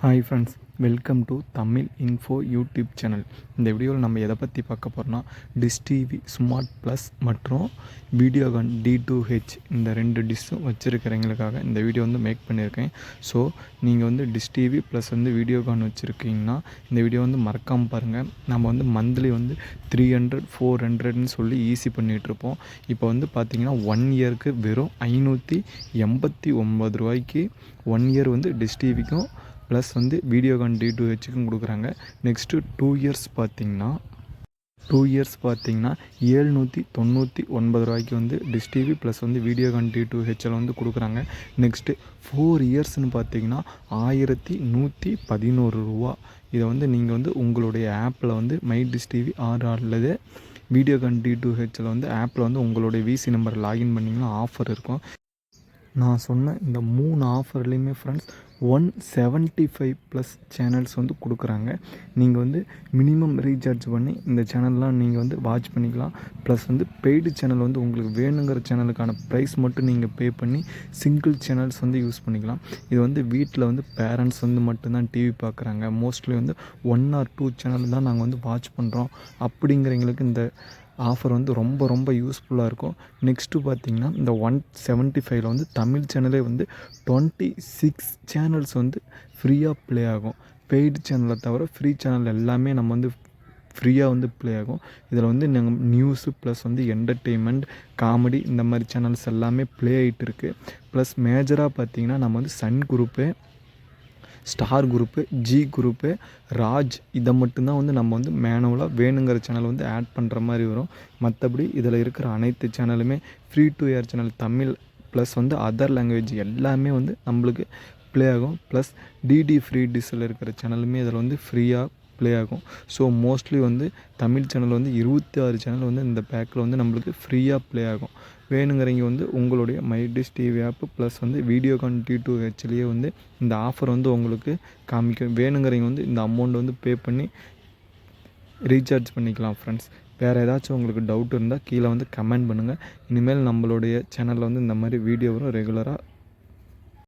Hi friends welcome to Tamil info YouTube channel இந்த வீடியோவில் நம்ம எதை பற்றி பார்க்க போகிறோம்னா டிஷ் டிவி ஸ்மார்ட் ப்ளஸ் மற்றும் வீடியோகான் டி டூ ஹெச் இந்த ரெண்டு டிஷ்ஷும் வச்சுருக்கிறவங்களுக்காக இந்த வீடியோ வந்து மேக் பண்ணியிருக்கேன். ஸோ நீங்கள் வந்து டிஷ் டிவி ப்ளஸ் வந்து வீடியோகான் வச்சுருக்கீங்கன்னா இந்த வீடியோ வந்து மறக்காமல் பாருங்கள் நம்ம வந்து மந்த்லி வந்து த்ரீ ஹண்ட்ரட் ஃபோர் ஹண்ட்ரட்னு சொல்லி ஈஸி பண்ணிகிட்ருப்போம் இப்போ வந்து பார்த்திங்கன்னா ஒன் இயருக்கு வெறும் ஐநூற்றி எண்பத்தி ஒம்பது ரூபாய்க்கு ஒன் இயர் வந்து டிஷ் டிவிக்கும் ப்ளஸ் வந்து வீடியோகான் டி டூ ஹெச்சுக்கும் கொடுக்குறாங்க. நெக்ஸ்ட்டு டூ இயர்ஸ் பார்த்தீங்கன்னா டூ இயர்ஸ் பார்த்தீங்கன்னா ஏழ்நூற்றி தொண்ணூற்றி ஒன்பது ரூபாய்க்கு வந்து டிஷ் டிவி ப்ளஸ் வந்து வீடியோகான் டி டூ ஹெச்எல் வந்து கொடுக்குறாங்க. நெக்ஸ்ட்டு ஃபோர் இயர்ஸ்னு பார்த்தீங்கன்னா ஆயிரத்தி நூற்றி பதினோரு ரூபா. இதை வந்து நீங்கள் வந்து உங்களுடைய ஆப்பில் வந்து மை டிஷ் டிவி ஆர் அல்லது வீடியோகான் டி டூ ஹெச்எல் வந்து ஆப்பில் வந்து உங்களுடைய விசி நம்பர் லாகின் பண்ணிங்கன்னா ஆஃபர் இருக்கும். நான் சொன்ன இந்த மூணு ஆஃபர்லேயுமே friends one seventy five plus channels வந்து கொடுக்குறாங்க. நீங்கள் வந்து மினிமம் ரீசார்ஜ் பண்ணி இந்த சேனல்லாம் நீங்கள் வந்து வாட்ச் பண்ணிக்கலாம். ப்ளஸ் வந்து பெய்டு சேனல் வந்து உங்களுக்கு வேணுங்கிற சேனலுக்கான ப்ரைஸ் மட்டும் நீங்கள் பே பண்ணி சிங்கிள் சேனல்ஸ் வந்து யூஸ் பண்ணிக்கலாம். இது வந்து வீட்டில் வந்து பேரண்ட்ஸ் வந்து மட்டும்தான் டிவி பார்க்குறாங்க. மோஸ்ட்லி வந்து ஒன் ஆர் டூ சேனல் தான் நாங்கள் வந்து வாட்ச் பண்ணுறோம் அப்படிங்கிறவங்களுக்கு இந்த ஆஃபர் வந்து ரொம்ப ரொம்ப யூஸ்ஃபுல்லாக இருக்கும். நெக்ஸ்ட்டு பார்த்திங்கன்னா இந்த ஒன் செவன்ட்டி ஃபைவ்ல வந்து தமிழ் சேனலே வந்து டுவெண்ட்டி சிக்ஸ் சேனல்ஸ் வந்து ஃப்ரீயாக ப்ளே ஆகும். பெய்டு சேனலை தவிர ஃப்ரீ சேனல் எல்லாமே நம்ம வந்து ஃப்ரீயாக வந்து ப்ளே ஆகும். இதில் வந்து நாங்கள் நியூஸு ப்ளஸ் வந்து என்டர்டெயின்மெண்ட் காமெடி இந்த மாதிரி சேனல்ஸ் எல்லாமே ப்ளே ஆகிட்டு இருக்குது ப்ளஸ் மேஜராக பார்த்திங்கன்னா நம்ம வந்து Sun group star group Zee group Raj இதை மட்டும்தான் வந்து நம்ம வந்து மேனுவலாக வேணுங்கிற சேனல் வந்து ஆட் பண்ணுற மாதிரி வரும். மற்றபடி இதில் இருக்கிற அனைத்து சேனலுமே free to air channel Tamil plus வந்து அதர் லாங்குவேஜ் எல்லாமே வந்து நம்மளுக்கு ப்ளே ஆகும். ப்ளஸ் டிடி ஃப்ரீ டிஸில் இருக்கிற சேனலுமே இதில் வந்து ஃப்ரீயாக ப்ளே ஆகும். ஸோ மோஸ்ட்லி வந்து தமிழ் சேனல் வந்து இருபத்தி ஆறு சேனல் வந்து இந்த பேக்கில் வந்து நம்மளுக்கு ஃப்ரீயாக ப்ளே ஆகும். வேணுங்கிறவங்க வந்து உங்களுடைய my dish TV app plus வந்து வீடியோகான் டி டூ ஹெச்லேயே வந்து இந்த ஆஃபர் வந்து உங்களுக்கு காமிக்கும். வேணுங்கிறவங்க வந்து இந்த அமௌண்ட் வந்து பே பண்ணி ரீசார்ஜ் பண்ணிக்கலாம் ஃப்ரெண்ட்ஸ் வேறு ஏதாச்சும் உங்களுக்கு டவுட் இருந்தால் கீழே வந்து கமெண்ட் பண்ணுங்கள் இனிமேல் நம்மளுடைய சேனலில் வந்து இந்த மாதிரி வீடியோ வரும் ரெகுலராக